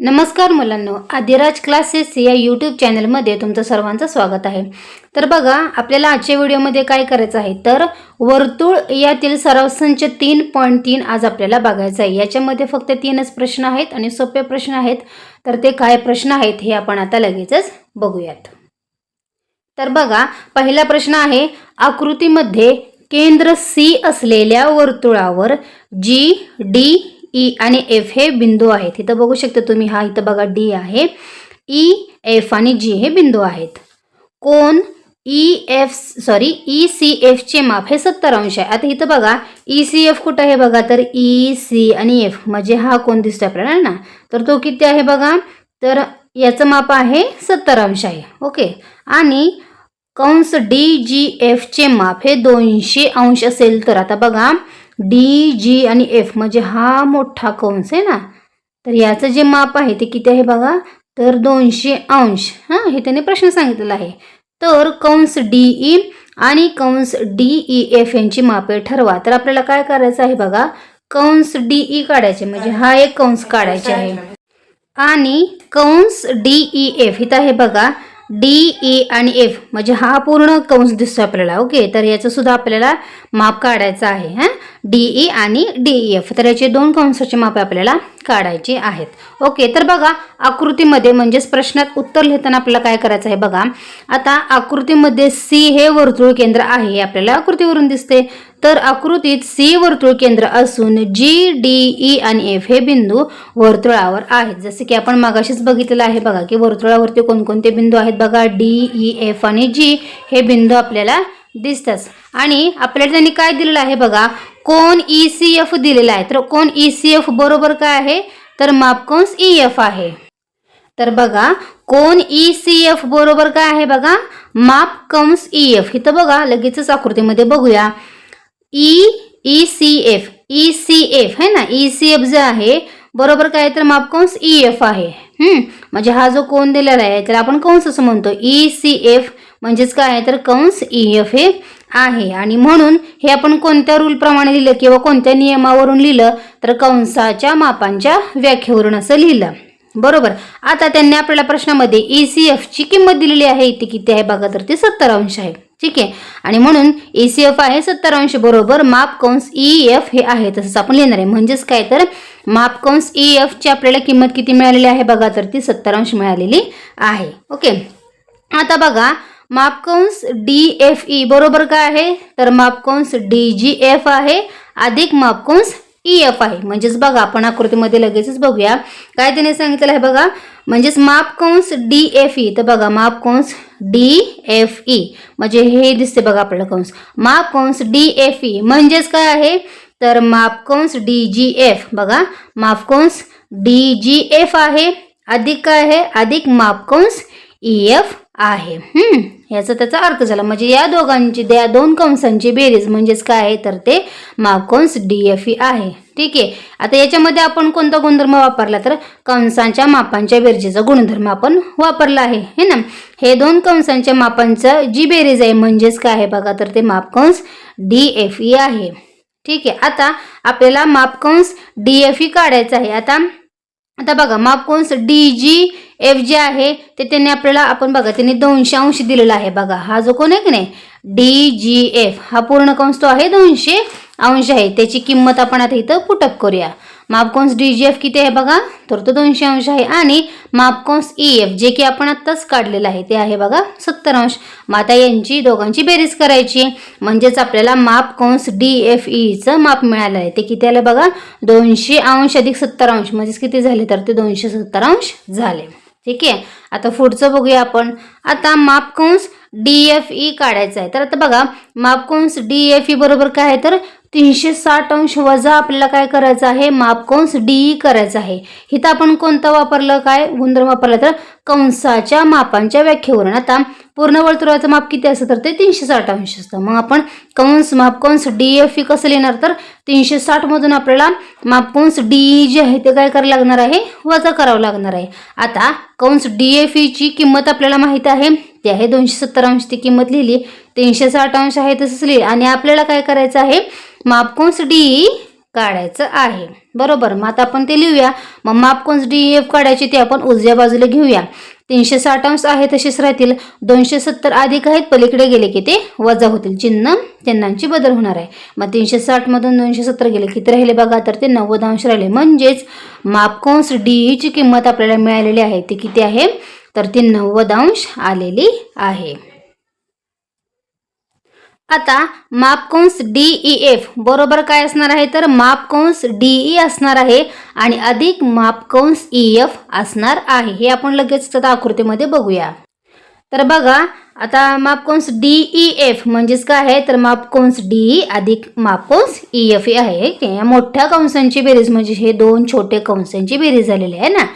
नमस्कार मुलांनो आदिराज क्लासेस या यूट्यूब चॅनलमध्ये तुमचं सर्वांचं स्वागत आहे. तर बघा आपल्याला आजच्या व्हिडिओमध्ये काय करायचं आहे? तर वर्तुळ यातील सराव संच तीन पॉईंट तीन आज आपल्याला बघायचं आहे. याच्यामध्ये फक्त तीनच प्रश्न आहेत आणि सोपे प्रश्न आहेत. तर ते काय प्रश्न आहेत हे आपण आता लगेचच बघूयात. तर बघा पहिला प्रश्न आहे आकृतीमध्ये केंद्र सी असलेल्या वर्तुळावर जी डी ई आणि एफ हे बिंदू आहेत. इथं बघू शकता तुम्ही हा इथं बघा डी आहे. E, ई एफ आणि जी हे बिंदू आहेत. कोण E F sorry E C एफचे माप हे सत्तर अंश आहे. आता इथं बघा ई सी एफ कुठं आहे बघा? तर e, ई सी आणि एफ म्हणजे हा कोण दिसतोय आपल्याला ना? तर तो किती आहे बघा? तर याचं माप आहे सत्तर अंश आहे. ओके. आणि कंस डी जी एफचे माप हे दोनशे अंश असेल तर आता बघा डी जी आणि एफ म्हणजे हा मोठा कंस आहे ना? तर याचं जे माप आहे ते किती आहे बघा? तर दोनशे अंश. हां हे त्याने प्रश्न सांगितलेला आहे. तर कंस डी ई आणि कंस डी ई एफ यांची मापे ठरवा. तर आपल्याला काय करायचं आहे बघा? कंस डी ई काढायचे. म्हणजे हा एक कंस काढायचे आहे. आणि कंस डी ई एफ इथं आहे बघा. डी ई e आणि एफ म्हणजे हा पूर्ण कंस दिसतो आपल्याला. ओके तर याचं सुद्धा आपल्याला माप काढायचं आहे हां? डी ई e आणि डी ई एफ तर याचे दोन कंसाचे माप आपल्याला काढायचे आहेत. ओके तर बघा आकृतीमध्ये म्हणजेच प्रश्नात उत्तर लिहिताना आपल्याला काय करायचं आहे बघा. आता आकृतीमध्ये सी हे वर्तुळ केंद्र आहे हे आपल्याला आकृतीवरून दिसते. तर आकृतीत सी वर्तुळ केंद्र असून जी डी ई आणि एफ हे बिंदू वर्तुळावर आहेत. जसे की आपण मागाशीच बघितलेलं आहे बघा की वर्तुळावरती कोणकोणते बिंदू आहेत बघा. डी ई एफ आणि जी हे बिंदू आपल्याला दिसतात. आणि आपल्याला त्यांनी काय दिलेलं आहे बघा? कोण ई सी एफ दिलेला आहे. तर कोण ई सी एफ बरोबर काय आहे? तर मापकंस ई एफ आहे. तर बघा कोण ई सी एफ बरोबर काय आहे बघा? माप कंस ई एफ इथं बघा लगेचच आकृतीमध्ये बघूया. E E C F E C F आहे ना? ई सी एफ जे आहे बरोबर काय तर माप कंस ई एफ आहे. हम्म, म्हणजे हा जो कोण दिलेला आहे तर आपण कंस असं म्हणतो. ई सी एफ म्हणजेच काय आहे तर कंस ई एफ हे आहे. आणि म्हणून हे आपण कोणत्या रूलप्रमाणे लिहिलं किंवा कोणत्या नियमावरून लिहिलं तर कंसाच्या मापांच्या व्याख्येवरून असं लिहिलं. बरोबर? आता त्यांनी आपल्याला प्रश्नामध्ये ई सी एफची किंमत दिलेली आहे. ती किती आहे? बघा तर ती सत्तर अंश आहे. ठीक आहे. आणि म्हणून ई सी एफ आहे सत्तर अंश बरोबर माप कंस ई एफ हे आहे. तसंच आपण लिहिणार आहे. म्हणजेच काय तर माप कंस ई एफची आपल्याला किंमत किती मिळालेली आहे बघा तर ती सत्तर अंश मिळालेली आहे. ओके. आता बघा मापकंस डी एफ ई बरोबर काय आहे? तर मापकंस डी जी एफ आहे. अधिक मापकंस ई एफ आहे. म्हणजेच बघा आपण आकृतीमध्ये लगेचच बघूया. काय त्याने सांगितलं आहे बघा? म्हणजेच मापकंस डी एफ ई तर बघा मापकंस डी एफ ई म्हणजे हे दिसते बघा आपल्याला कंस. मापकंस डी एफ ई म्हणजेच काय आहे? तर मापकंस डी जी एफ बघा मापकंस डी जी एफ आहे. अधिक काय आहे? अधिक मापकंस ई एफ आहे. याचा त्याचा अर्थ झाला. म्हणजे या दोघांची त्या दोन कंसांची बेरीज म्हणजेच काय आहे? तर ते मापकंस डी एफ ई आहे. ठीक आहे. आता याच्यामध्ये आपण कोणता गुणधर्म वापरला तर कंसांच्या मापांच्या बेरजेचा गुणधर्म आपण वापरला आहे. हे ना? हे दोन कंसांच्या मापांचं जी बेरीज आहे म्हणजेच काय आहे बघा? तर ते मापकंस डी एफ ई आहे. ठीक आहे. आता आपल्याला मापकंस डी एफ ई काढायचं आहे. आता आता बघा मापकंस डी जी एफ जे आहे. ते त्यांनी आपल्याला आपण बघा त्यांनी दोनशे अंश दिलेला आहे बघा. हा जो कोण आहे की नाही? डी जी एफ हा पूर्ण कंस तो आहे दोनशे अंश आहे त्याची किंमत आपण आता इथं पुटअप करूया. मापकोंस डी जी एफ किती आहे बघा? तर तो दोनशे अंश आहे. आणि मापकंस ई एफ जे की आपण आत्ताच काढलेलं आहे ते आहे बघा सत्तर अंश. मग आता यांची दोघांची बेरीज करायची. म्हणजेच आपल्याला मापकंस डी एफ ईचं e माप मिळालं आहे. ते किती आलं बघा? दोनशे अंश अधिक सत्तर अंश. म्हणजेच किती झाले? तर ते दोनशे सत्तर अंश झाले. ठीक आहे? आता पुढचं बघूया आपण. आता मापकंस डी एफ ई e काढायचं आहे. तर आता बघा मापकोंस डी एफ ई बरोबर काय आहे? तर तीनशे साठ अंश वजा आपल्याला काय करायचं आहे? मापकंस डी ई करायचं आहे. इथं आपण कोणतं वापरलं काय? गुणधर्म वापरला तर कंसाच्या मापांच्या व्याख्येवरून. आता पूर्ण वर्तुळाचं माप किती असतं तर ते तीनशे साठ अंश असतं. मग आपण कंस मापकंस डी एफ ई कसं लिहिणार? तर तीनशे साठमधून आपल्याला मापकंस डी ई जे आहे ते काय करावं लागणार आहे? वजा करावं लागणार आहे. आता कंस डी एफ ईची किंमत आपल्याला माहीत आहे. ती आहे. दोनशे सत्तर अंश ती किंमत लिहिली. तीनशे साठ अंश आहे तसंच लिहिली. आणि आपल्याला काय करायचं आहे? मापकोंस डी काढायचं आहे. बरोबर? मग आता आपण ते लिहूया. मग मापकोंस डी एफ काढायचे ते आपण उजव्या बाजूला घेऊया. तीनशे साठ अंश आहे तसेच राहतील. दोनशे सत्तर अधिक आहेत. पलीकडे गेले की ते वजा होतील. चिन्ह चिन्हांची बदल होणार आहे. मग तीनशे साठमधून दोनशे सत्तर गेले. किती राहिले बघा? तर ते नव्वद अंश राहिले. म्हणजेच मापकोंस डी ची किंमत आपल्याला मिळालेली आहे. ती किती आहे? तर ती नव्वद अंश आलेली आहे. आता मापकंस डीई एफ बरोबर काय असणार आहे? तर मापकंस डीई असणार आहे आणि अधिक मापकंस ई एफ असणार आहे. हे आपण लगेच आता आकृतीमध्ये बघूया. तर बघा आता मापकंस डीई एफ म्हणजेच काय आहे? तर मापकंस डीई अधिक मापकंस ई एफ आहे. या मोठ्या कंसांची बेरीज म्हणजे हे दोन छोटे कंसांची बेरीज झालेली आहे ना?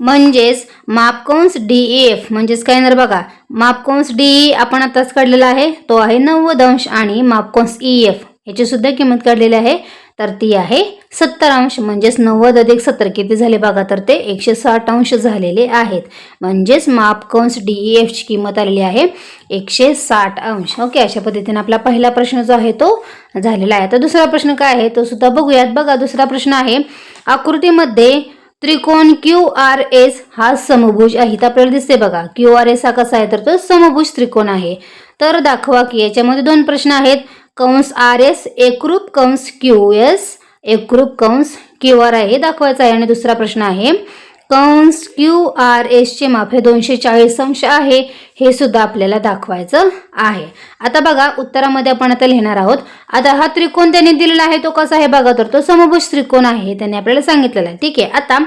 म्हणजेच मापकंस डी एफ म्हणजेच काय येणार बघा? मापकंस डी आपण आताच काढलेला आहे. तो आहे नव्वद अंश आणि मापकंस ई एफ याची सुद्धा किंमत काढलेली आहे. तर ती आहे सत्तर अंश म्हणजेच नव्वद अधिक सत्तर किती झाले बघा? तर ते एकशे साठ अंश झालेले आहेत. म्हणजेच मापकंस डी ई एफची किंमत आलेली आहे एकशे साठ अंश. ओके अशा पद्धतीने आपला पहिला प्रश्न जो आहे तो झालेला आहे. आता दुसरा प्रश्न काय आहे? तो सुद्धा बघूयात. बघा दुसरा प्रश्न आहे. आकृतीमध्ये त्रिकोण क्यू आर एस हा समभुज आहे. इथं आपल्याला दिसते बघा क्यू आर एस हा कसा आहे? तर तो समभुज त्रिकोण आहे. तर दाखवा की याच्यामध्ये दोन प्रश्न आहेत. कंस आर एस एकरूप कंस क्यू एस एकरूप कंस क्यू आर आहे. दाखवायचा आहे. आणि दुसरा प्रश्न आहे कंस क्यू आर एसचे माप हे दोनशे चाळीस अंश आहे हे सुद्धा आपल्याला दाखवायचं आहे. आता बघा उत्तरामध्ये आपण आता लिहिणार आहोत आता हा त्रिकोण त्यांनी दिलेला आहे तो कसा आहे बघा तर तो समभुज त्रिकोण आहे त्यांनी आपल्याला सांगितलेला आहे. ठीक आहे आता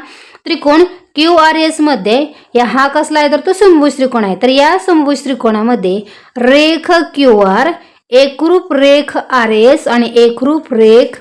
त्रिकोण क्यू आर एसमध्ये या हा कसला आहे तर तो समभुज त्रिकोण आहे. तर या समभुज त्रिकोणामध्ये रेख क्यू आर एकरूप रेख आर एस आणि एकरूप रेख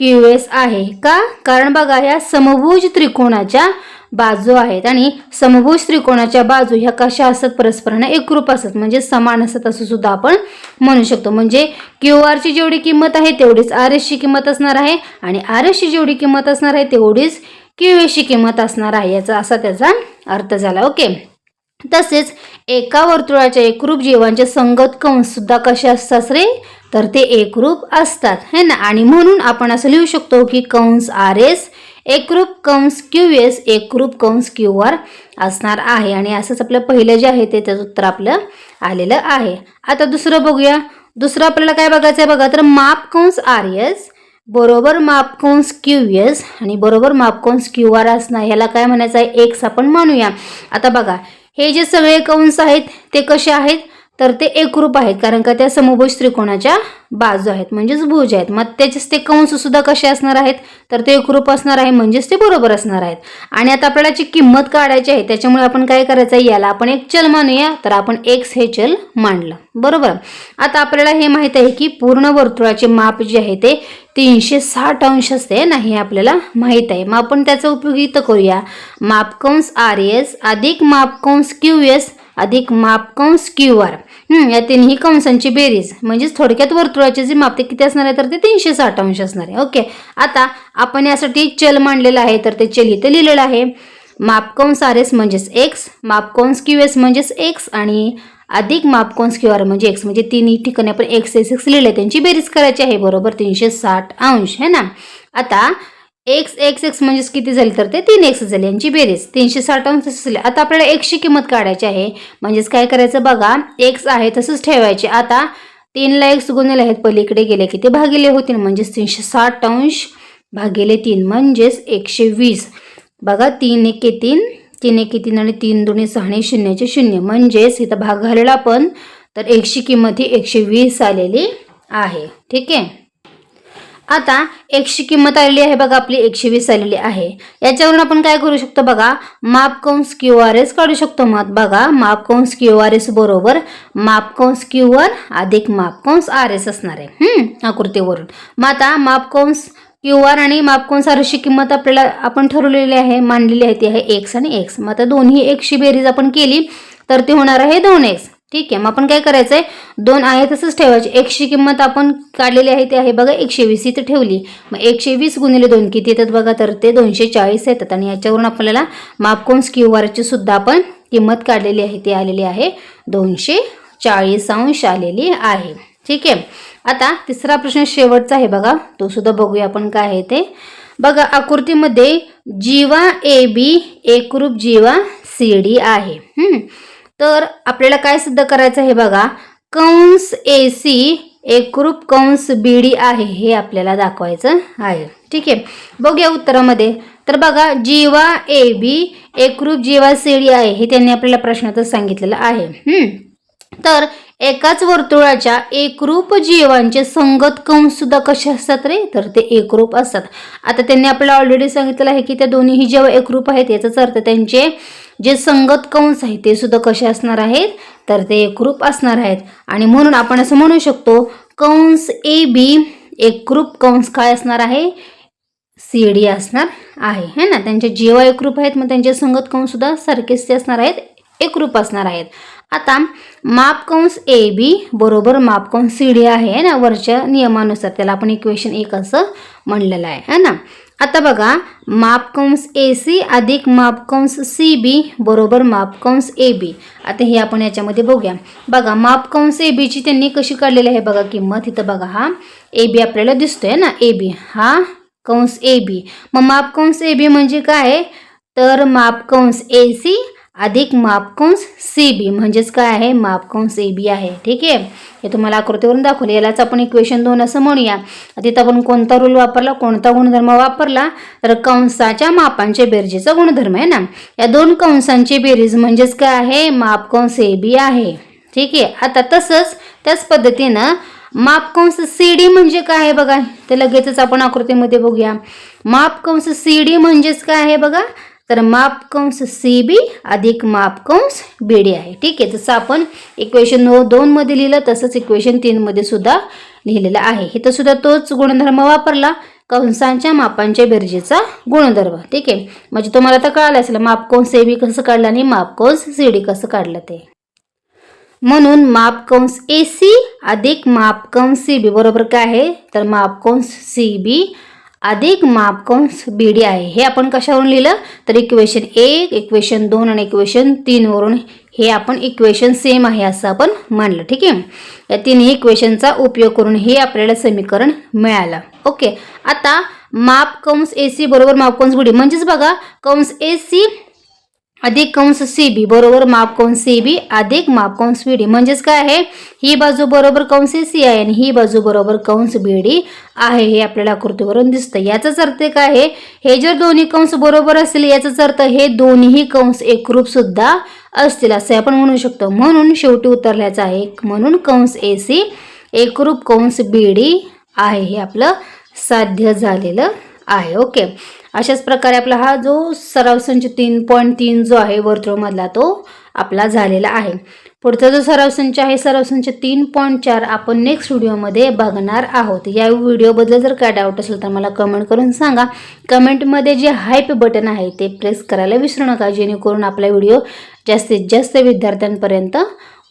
क्यू एस आहे. का? कारण बघा या समभुज त्रिकोणाच्या बाजू आहेत आणि समभुज त्रिकोणाच्या बाजू ह्या कशा असतात? परस्परांना एकरूप असतात. म्हणजे समान असतात असं सुद्धा आपण म्हणू शकतो. म्हणजे क्यू आरची जेवढी किंमत आहे तेवढीच आर एसची किंमत असणार आहे आणि आर एसची जेवढी किंमत असणार आहे तेवढीच क्यू एसची किंमत असणार आहे. याचा असा त्याचा अर्थ झाला. ओके. तसेच एका वर्तुळाच्या एकरूप जीवांचे संगत कंस सुद्धा कसे असतात रे? तर ते एकरूप असतात. है ना? आणि म्हणून आपण असं लिहू शकतो की कंस आर एस एकरूप कंस क्यू एस एकरूप कंस क्यू आर असणार आहे. आणि असंच आपलं पहिलं जे आहे ते त्याचं उत्तर आपलं आलेलं आहे. आता दुसरं बघूया. दुसरं आपल्याला काय बघायचं आहे बघा. तर माप कंस आर एस बरोबर मापकंस क्यू एस आणि बरोबर मापकंस क्यू आर असणार. ह्याला काय म्हणायचं आहे? एक्स आपण म्हणूया आता बघा. हे जे सगळे कंस आहेत ते कसे आहेत? तर ते एकरूप आहेत कारण का त्या समभुज त्रिकोणाच्या बाजू आहेत म्हणजेच भुज आहेत. मग त्याचेच ते कंस सुद्धा कसे असणार आहेत? तर ते एकरूप असणार आहे म्हणजेच ते बरोबर असणार आहेत. आणि आता आपल्याला जी किंमत काढायची आहे त्याच्यामुळे आपण काय करायचं आहे याला आपण एक चल मानूया. तर आपण एक्स हे चल मांडलं. बरोबर? आता आपल्याला हे माहीत आहे की पूर्ण वर्तुळाचे माप जे आहे ते तीनशे साठ अंश असते ना हे आपल्याला माहीत आहे. मग आपण त्याचा उपयोग इथं करूया. मापकंस आर एस अधिक मापकंस क्यू एस अधिक मापकंस क्यू आर या तिन्ही कंसांची बेरीज म्हणजेच थोडक्यात वर्तुळाचे जे माप ते किती असणार आहे तर ते तीनशे साठ अंश असणार आहे. ओके आता आपण यासाठी चल मांडलेलं आहे तर ते चल इथे लिहिलेलं आहे. मापकंस आर एस म्हणजेच एक्स मापकंस क्यू एस म्हणजेच एक्स आणि अधिक मापकंस क्यू आर म्हणजे एक्स म्हणजे तिन्ही ठिकाणी आपण एक्स एस एक्स लिहिले त्यांची बेरीज करायची आहे बरोबर तीनशे साठ अंश है ना? आता एक्स एक्स एक्स म्हणजेच किती झाली तर ते तीन एक्स झाले. यांची बेरीज तीनशे साठ अंश झाले आता आपल्याला एक्सची किंमत काढायची आहे. म्हणजेच काय करायचं बघा एक्स आहे तसंच ठेवायचे. आता तीनला एक्स गुणेले आहेत पलीकडे गेले की ते भागिले होतील? म्हणजेच तीनशे साठ अंश भागिले तीन म्हणजेच एकशे वीस. बघा तीन एके तीन तीन एके तीन आणि तीन दोन्ही सहाणे शून्याचे शून्य. म्हणजेच इथं भाग घालला पण तर एकशे किंमत ही एकशे वीस आलेली आहे. ठीक आहे? आता एकशे किंमत आलेली आहे बघा आपली एकशे वीस आलेली आहे. याच्यावरून आपण काय करू शकतो बघा माप कंस क्यू आर एस काढू शकतो मग. बघा माप कंस क्यू आर एस बरोबर माप कंस क्यू आर अधिक माप कंस आर एस असणार आहे. आकृतीवरून. मग आता माप कंस क्यू आर आणि माप आर एसची किंमत आपल्याला आपण ठरवलेली आहे मांडलेली आहे ती आहे एक्स आणि एक्स मग आता दोन्ही एकशी बेरीज आपण केली तर ते होणार आहे दोन एक्स ठीक आहे. मग आपण काय करायचं आहे दोन आहे तसंच ठेवायचे. एकशे किंमत आपण काढलेली आहे ते आहे बघा एकशे वीस इथं ठेवली. मग एकशे वीस गुणिले दोन किती येतात बघा? तर ते दोनशे चाळीस येतात. आणि याच्यावरून आपल्याला मापकोन्स क्यू आरची सुद्धा आपण किंमत काढलेली आहे ती आलेली आहे. दोनशे चाळीस अंश आलेली आहे. ठीक आहे. आता तिसरा प्रश्न शेवटचा आहे बघा. तो सुद्धा बघूया आपण काय आहे ते. बघा आकृतीमध्ये जीवा ए बी एकरूप जीवा सी डी आहे. हम्म. तर आपल्याला काय सिद्ध करायचं आहे बघा? कंस ए सी एकरूप कंस बी डी आहे हे आपल्याला दाखवायचं आहे. ठीक आहे? बघूया उत्तरामध्ये. तर बघा जीवा ए बी एकरूप जीवा सी डी आहे हे त्यांनी आपल्याला प्रश्नातच सांगितलेलं आहे. तर एकाच वर्तुळाच्या एकरूप जीवांचे संगत कंस सुद्धा कसे असतात रे? तर ते एकरूप असतात. आता त्यांनी आपल्याला ऑलरेडी सांगितलेलं आहे की त्या दोन्हीही जेव्हा एकरूप आहेत याचाच अर्थ त्यांचे जे संगत कंस आहेत ते सुद्धा कसे असणार आहेत? तर ते एकरूप असणार आहेत. आणि म्हणून आपण असं म्हणू शकतो कंस ए बी एकरूप कंस काय असणार आहे? सी डी असणार आहे. है ना? त्यांचे जीवा एकरूप आहेत मग त्यांचे संगत कंस सुद्धा सारखेच ते असणार आहेत एकरूप असणार आहेत. आता माप कंस ए बी बरोबर माप कंस सी डी आहे है ना? वरच्या नियमानुसार त्याला आपण इक्वेशन एक असं म्हणलेलं आहे. है ना? आता बघा मापकंस ए सी अधिक मापकंस सी बी बरोबर मापकंस ए बी आता हे आपण याच्यामध्ये बघूया. बघा मापकंस ए बीची त्यांनी कशी काढलेली आहे बघा किंमत. इथं बघा हा ए बी आपल्याला दिसतोय ना ए बी हा कंस ए बी मग मापकंस ए बी म्हणजे काय? तर मापकंस ए सी अधिक मापकंस सी बी म्हणजेच काय आहे? मापकंस ए बी आहे. ठीक आहे? हे तुम्हाला आकृतीवरून दाखवले. यालाच आपण इक्वेशन दोन असं म्हणूया. तिथं आपण कोणता रूल वापरला? कोणता गुणधर्म वापरला? तर कंसाच्या मापांच्या बेरजेचा गुणधर्म आहे ना? या दोन कंसांची बेरीज म्हणजेच काय आहे? मापकंस ए बी आहे. ठीक आहे? आता तसंच त्याच पद्धतीनं मापकंस सी डी म्हणजे काय आहे बघा? ते लगेचच आपण आकृतीमध्ये बघूया. मापकंस सी डी म्हणजेच काय आहे बघा? तर मापकंस सी बी अधिक मापकंस बी डी आहे. ठीक आहे जसं आपण इक्वेशन दोनमध्ये लिहिलं तसंच इक्वेशन तीनमध्ये सुद्धा लिहिलेलं आहे. इथं सुद्धा तोच गुणधर्म वापरला. कंसांच्या मापांच्या बेरजेचा गुणधर्म. ठीक आहे म्हणजे तुम्हाला आता कळालं असेल मापकंस ए बी कसं काढलं आणि मापकंस सी डी कसं काढलं ते. म्हणून मापकंस ए सी अधिक मापकंस सी बी. बरोबर काय आहे? तर मापकंस सी बी अधिक मापकंस बी डी आहे. हे आपण कशावरून लिहिलं? तर इक्वेशन एक इक्वेशन दोन आणि इक्वेशन तीनवरून हे आपण इक्वेशन सेम आहे असं आपण मानलं ठीक आहे? या तिन्ही इक्वेशनचा उपयोग करून हे आपल्याला समीकरण मिळालं. ओके आता माप कंस ए सी बरोबर माप कंस बी डी म्हणजेच बघा कंस ए सी अधिक कंस सी बी बरोबर माप कंस सी बी अधिक माप कंस बी डी म्हणजेच काय आहे? ही बाजू बरोबर कंस सी आहे आणि ही बाजू बरोबर कंस बी डी आहे हे आपल्याला आकृतीवरून दिसतं. याचाच अर्थ काय आहे? हे जर दोन्ही कंस बरोबर असतील याचाच अर्थ हे दोन्ही कंस एकरूप सुद्धा असतील असे आपण म्हणू शकतो. म्हणून शेवटी उतरल्याचं आहे म्हणून कंस ए सी एकरूप कंस बी डी आहे हे आपलं साध्य झालेलं आहे. ओके. अशाच प्रकारे आपला हा जो सराव संच तीन पॉईंट तीन जो आहे वर्तुळमधला तो आपला झालेला आहे. पुढचा जो सराव संच आहे सराव संच तीन पॉईंट चार आपण नेक्स्ट व्हिडिओमध्ये बघणार आहोत. या व्हिडिओबद्दल जर काय डाऊट असेल तर मला कमेंट करून सांगा. कमेंटमध्ये जे हायप बटन आहे ते प्रेस करायला विसरू नका जेणेकरून आपला व्हिडिओ जास्तीत जास्त विद्यार्थ्यांपर्यंत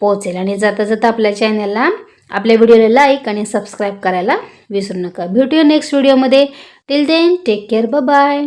पोहोचेल. आणि जाता जाता आपल्या चॅनलला आपल्या व्हिडिओला लाईक आणि सबस्क्राईब करायला विसरू नका. भेटूया नेक्स्ट व्हिडिओमध्ये टिल देन टेक केअर ब बाय